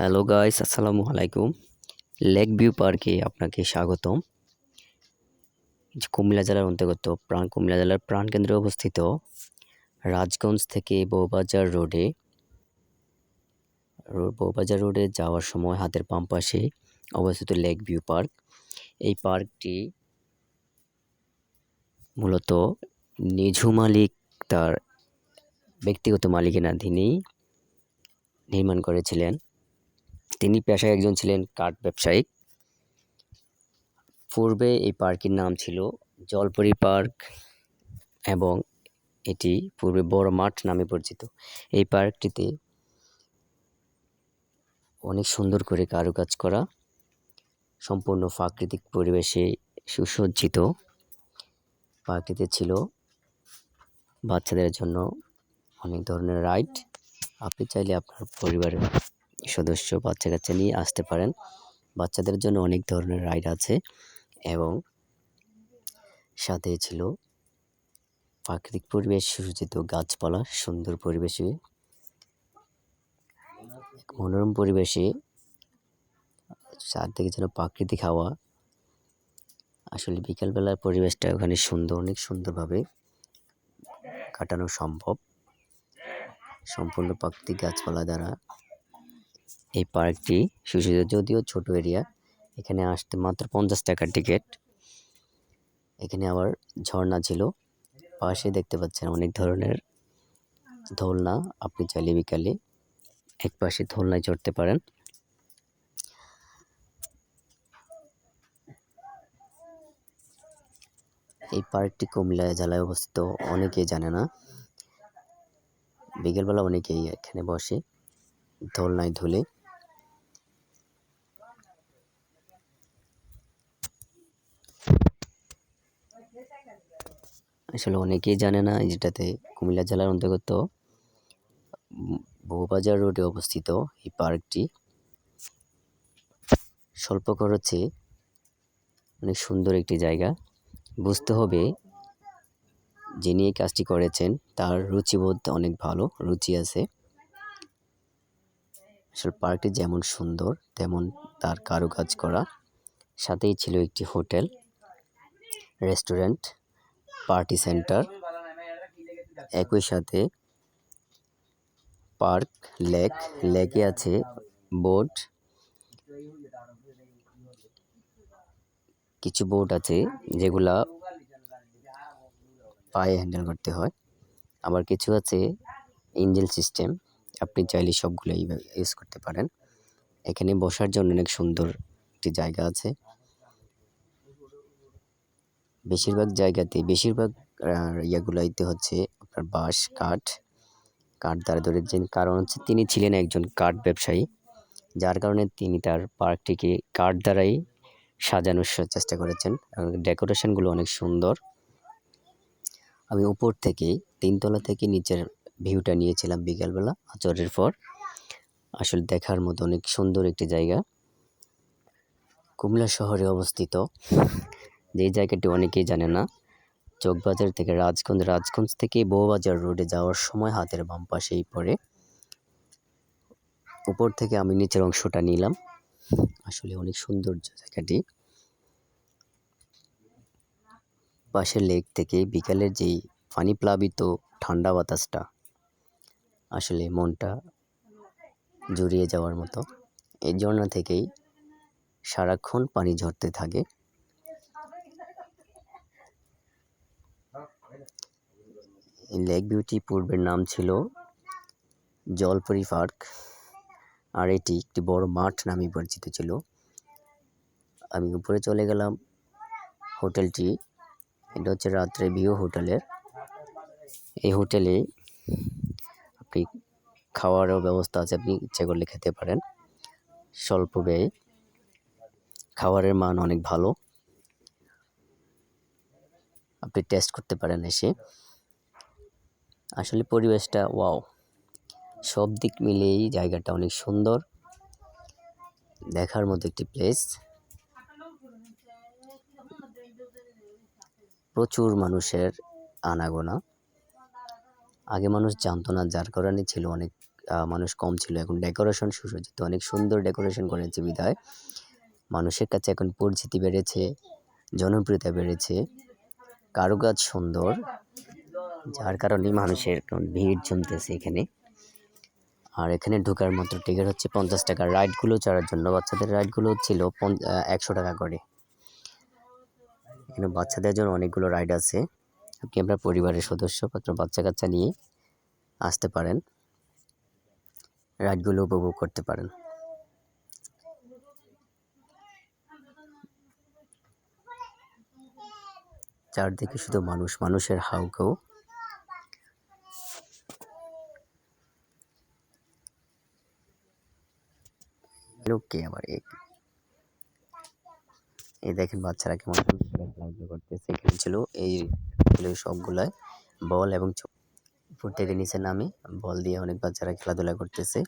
Hello guys, আসসালামু আলাইকুম। Lake view পার্কে আপনাকে স্বাগতম। কুমিল্লা জেলার অন্তর্গত প্রাণ, কুমিল্লা জেলার প্রাণকেন্দ্রে অবস্থিত রাজগঞ্জ থেকে বউবাজার রোডে, রো- বউবাজার রোডে যাওয়ার সময় হাতের বাম পাশে অবস্থিত লেক ভিউ পার্ক। এই পার্কটি মূলত নিঝু মালিক তার ব্যক্তিগত মালিকানাধীনেই নির্মাণ করেছিলেন। তিনি পেশায় একজন ছিলেন কাঠ ব্যবসায়ী পূর্বে এই পার্কের নাম ছিল জলপরি পার্ক এবং এটি পূর্বে বড় মাঠ নামে পরিচিত। এই পার্কটিতে অনেক সুন্দর করে কারুকাজ করা, সম্পূর্ণ প্রাকৃতিক পরিবেশে সুসজ্জিত। পার্কটিতে ছিল বাচ্চাদের জন্য অনেক ধরনের রাইড। আপনি চাইলে আপনার পরিবারের সদস্য বাচ্চা কাচ্চা নিয়ে আসতে পারেন। বাচ্চাদের জন্য অনেক ধরনের রাইড আছে এবং সাথে ছিল প্রাকৃতিক পরিবেশ, সুসজ্জিত গাছপালা, সুন্দর পরিবেশে মনোরম পরিবেশে চারদিকে যেন প্রাকৃতিক হাওয়া। আসলে বিকালবেলার পরিবেশটা ওখানে সুন্দর, অনেক সুন্দরভাবে কাটানো সম্ভব। সম্পূর্ণ প্রাকৃতিক গাছপালা দ্বারা এই পার্কটি সুসজ্জিত যদিও ছোট এরিয়া, এখানে আসতে মাত্র পঞ্চাশ টাকার টিকিট। এখানে আবার ঝর্ণা ছিল, পাশে দেখতে পাচ্ছেন অনেক ধরনের দোলনা আপনি চাইলে বিকালে এক পাশে দোলনায় চড়তে পারেন। এই পার্কটি কুমিল্লা জেলায় অবস্থিত, অনেকেই জানে না। বিকেলবেলা অনেকেই এখানে বসে দোলনায় ধুলে আসলে অনেকেই জানে না যেটাতে কুমিল্লা জেলার অন্তর্গত উম, বউবাজার রোডে অবস্থিত এই পার্কটি। স্বল্প খরচে অনেক সুন্দর একটি জায়গা। বুঝতে হবে যিনি এই কাজটি করেছেন তার রুচিবোধ অনেক ভালো রুচি আছে। আসলে পার্কটি যেমন সুন্দর তেমন তার কারুকাজ করা। সাথেই ছিল একটি হোটেল। রেস্টুরেন্ট, পার্টি সেন্টার, একই সাথে পার্ক, লেক, লেকে আছে বোট, কিছু বোট আছে যেগুলা পায়ে হ্যান্ডেল করতে হয়। আবার কিছু আছে ইঞ্জিন সিস্টেম, আপনি চাইলে সবগুলো ইউজ করতে পারেন। এখানে বসার জন্য অনেক সুন্দর একটি জায়গা আছে। বেশিরভাগ জায়গাতে বেশিরভাগ ইয়াগুলাইতে হচ্ছে আপনার বাঁশ, কাঠ। কাঠ দ্বারা ধরে যে কারণ হচ্ছে তিনি ছিলেন একজন কাঠ ব্যবসায়ী। যার কারণে তিনি তার পার্কটিকে কাঠ দ্বারাই সাজানোর চেষ্টা করেছেন ডেকোরেশনগুলো অনেক সুন্দর। আমি উপর থেকে, তিনতলা থেকে নিচের ভিউটা নিয়েছিলাম বিকালবেলা, আচরের পর। আসলে দেখার মতো অনেক সুন্দর একটি জায়গা। কুমিল্লা শহরে অবস্থিত। যে জায়গাটি অনেকেই জানে না, চকবাজার থেকে রাজগঞ্জ রাজগঞ্জ থেকে বউবাজার রোডে যাওয়ার সময় হাতের বাম পাশেই পড়ে। উপর থেকে আমি নিচের অংশটা নিলাম। আসলে অনেক সৌন্দর্য জায়গাটি। পাশের লেক থেকে বিকালের যেই পানি প্লাবিত ঠান্ডা বাতাসটা, আসলে মনটা জুড়িয়ে যাওয়ার মতো এই ঝর্ণা থেকেই সারাক্ষণ পানি ঝরতে থাকে। লেক বিউটি পূর্বের নাম ছিল জলপরি পার্ক, আর এটি একটি বড় মাঠ নামে পরিচিত ছিল। আমি উপরে চলে গেলাম হোটেলটি। এটা হচ্ছে রাত্রে ভিউ হোটেলের। এই হোটেলে আপনি খাওয়ারও ব্যবস্থা আছে, আপনি ইচ্ছে করলে খেতে পারেন। স্বল্প ব্যয়ে। খাবারের মান অনেক ভালো। আপনি টেস্ট করতে পারেন এসে। আসলে পরিবেশটা, ওয়াও। সব দিক মিলিয়েই জায়গাটা অনেক সুন্দর। দেখার মতো একটি প্লেস প্রচুর মানুষের আনাগোনা। আগে মানুষ জানতো না, যার কারণে ছিল অনেক মানুষ কম ছিল। এখন ডেকোরেশন সুসজ্জিত অনেক সুন্দর ডেকোরেশন করেছে বিধায় মানুষের কাছে এখন পরিচিতি বেড়েছে, জনপ্রিয়তা বেড়েছে। কারুকাজ সুন্দর। যার কারণে মানুষের ভিড় জমতেছে এখানে। আর এখানে ঢোকার মাত্র টিকিট হচ্ছে পঞ্চাশ টাকা। রাইডগুলো চড়ার জন্য বাচ্চাদের রাইডগুলো ছিল একশো টাকা করে। এখানে বাচ্চাদের জন্য অনেকগুলো রাইড আছে। আপনি আপনার পরিবারের সদস্য পাত্র বাচ্চা কাচ্চা নিয়ে আসতে পারেন। রাইডগুলো উপভোগ করতে পারেন। চারদিকে শুধু মানুষ, মানুষের হাউকেও ওকে আবার? এক এই দেখেন বাচ্চারা কেমন খেলাধুলা করতেছে। এখানে ছিল এই ছিল সবগুলাই বল এবং উপর থেকে নিচে নামে, বল দিয়ে অনেক বাচ্চারা খেলাধুলা করতেছে।